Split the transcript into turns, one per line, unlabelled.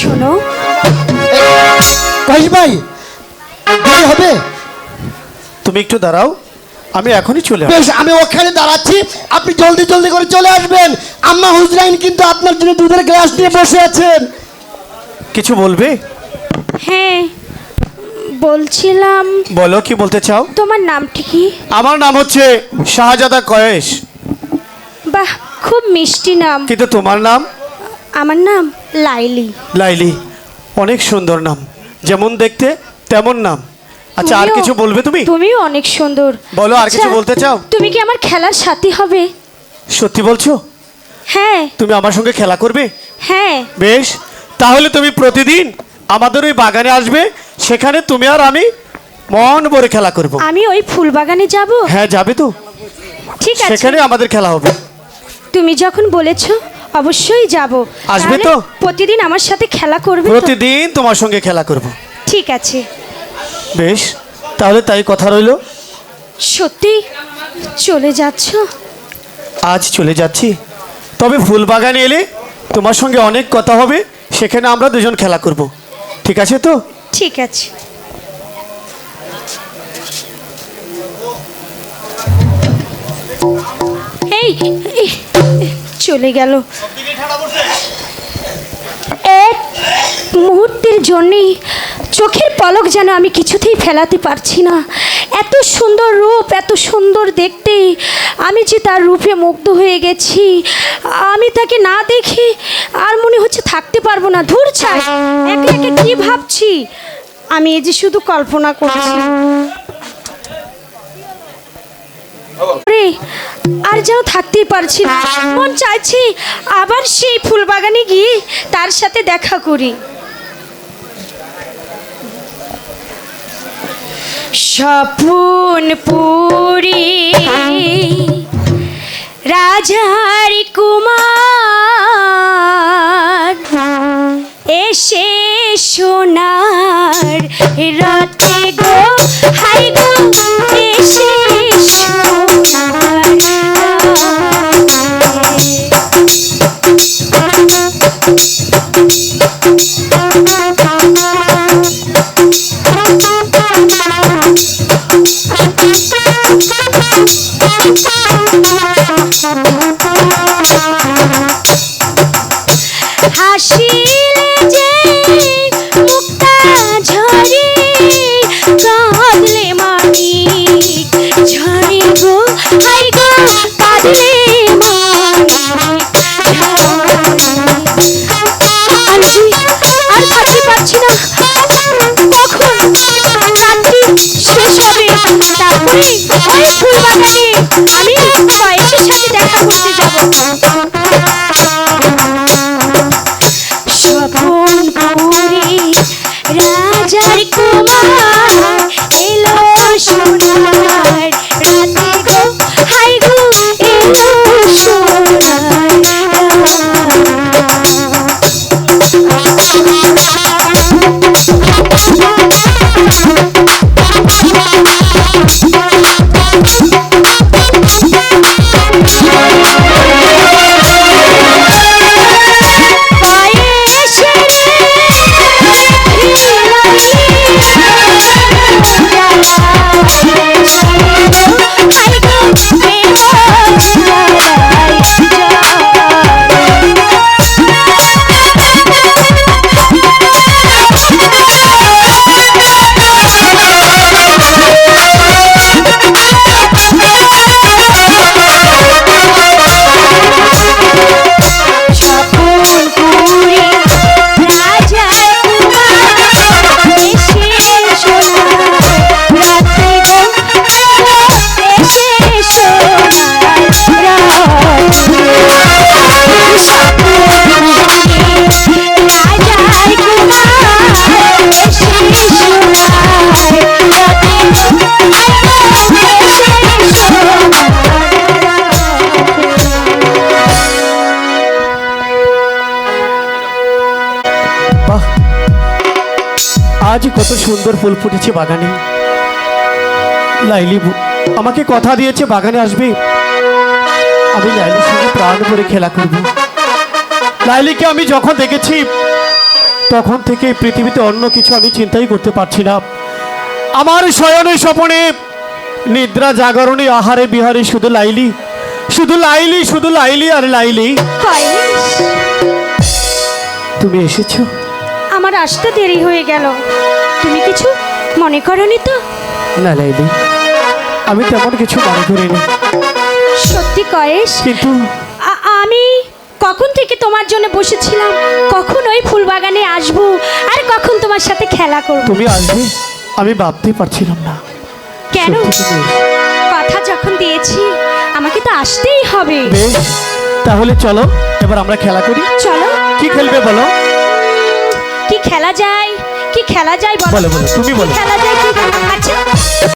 শোনো।
কহিস ভাই দেরি হবে?
তুমি একটু দাঁড়াও আমি এখনই চলে আসব
বেশ আমি ওখানে দাঁড়াচ্ছি। আপনি জলদি জলদি করে চলে আসবেন। আম্মা হুজরাইন কিন্তু আপনার জন্য দুধের গ্লাস নিয়ে বসে আছেন।
কিছু বলবে?
হ্যাঁ বলছিলাম।
বলো কি বলতে চাও?
তোমার নামটি কি?
আমার নাম হচ্ছে শাহজাদা কয়েস
বাহ খুব মিষ্টি নাম।
কিন্তু তোমার নাম?
আমার নাম লাইলি।
লাইলি অনেক সুন্দর নাম। যেমন দেখতে তেমন নাম। আচ্ছা আর কিছু বলবে তুমি?
তুমিও অনেক সুন্দর।
বলো, আর কিছু
আচ্ছা,
বলতে চাও?
তুমি কি আমার খেলার সাথী হবে?
সত্যি বলছো?
হ্যাঁ।
তুমি আমার সঙ্গে খেলা করবে?
হ্যাঁ।
বেশ তাহলে তুমি প্রতিদিন আমাদের ওই বাগানে আসবে সেখানে তুমি আর আমি মন ভরে খেলা করব।
আমি ওই ফুল বাগানে যাব?
হ্যাঁ যাবে তো।
ঠিক আছে।
সেখানে আমাদের খেলা হবে।
তুমি যখন বলেছ অবশ্যই যাব।
আসবে তো?
প্রতিদিন আমার সাথে খেলা করবে
প্রতিদিন তোমার সঙ্গে খেলা করব।
ঠিক আছে।
বেশ তাহলে তাই কথা রইল।
সত্যি? চলে যাচ্ছ?
আজ চলে যাচ্ছি। তবে ফুল বাগানে এলে তোমার সঙ্গে অনেক কথা হবে সেখানে আমরা দুজন খেলা করব। ঠিক আছে তো?
ঠিক আছে। এই এই, চলে গেল। এক মুহূর্তের জন্যেই চোখের পলক যেন আমি কিছুতেই ফেলাতে পারছি না। এত সুন্দর রূপ, এত সুন্দর দেখতে। আমি যে তার রূপে মুগ্ধ হয়ে গেছি, আমি তাকে না দেখে আর মনে হচ্ছে থাকতে পারব না। ধূর ছাই একে একে কি ভাবছি? আমি এই যে শুধু কল্পনা করছি। আর যেন থাকতেই পারছি না। মন চাইছি আবার সেই ফুল বাগানে গিয়ে তার সাথে দেখা করি। স্বপন পুরী, রাজার কুমার, এসে সোনার রথে হাসিলে যে মুক্তা ঝরে বাগানে আমি কয়েকের সাথে দেখা করতে যাব স্বপন রাজার কুমার
বাহ আজ কত সুন্দর ফুল ফুটেছে বাগানে। লাইলি আমাকে কথা দিয়েছে বাগানে আসবে। আমি লাইলির সঙ্গে প্রাণ করে খেলা করব। লাইলিকে আমি যখন দেখেছি তখন থেকে পৃথিবীতে অন্য কিছু আমি চিন্তাই করতে পারছি না। আমার শয়নে স্বপনে নিদ্রা জাগরণে আহারে বিহারে শুধু লাইলি। শুধু লাইলি শুধু লাইলি আর লাইলি। তুমি এসেছ?
আমার আসতে দেরি হয়ে গেল। তুমি কিছু মনে করনি তো?
না লাইলি আমি তেমন কিছু মনে করিনি।
সত্যি কয়েস
কিন্তু
আমি কখন থেকে তোমার জন্য বসেছিলাম? কখন ওই ফুল বাগানে আসব? আর কখন তোমার সাথে খেলা করব?
তুমি আসবে আমি ভাবতে পারছিলাম না।
কেন? কথা যখন দিয়েছি আমাকে তো আসতেই হবে।
তাহলে চলো এবার আমরা খেলা করি।
চলো।
কি খেলবে বলো?
কি খেলা যায়? কি খেলা যায় বলো?
তুমি বলো।
খেলা যায় কি? আচ্ছা।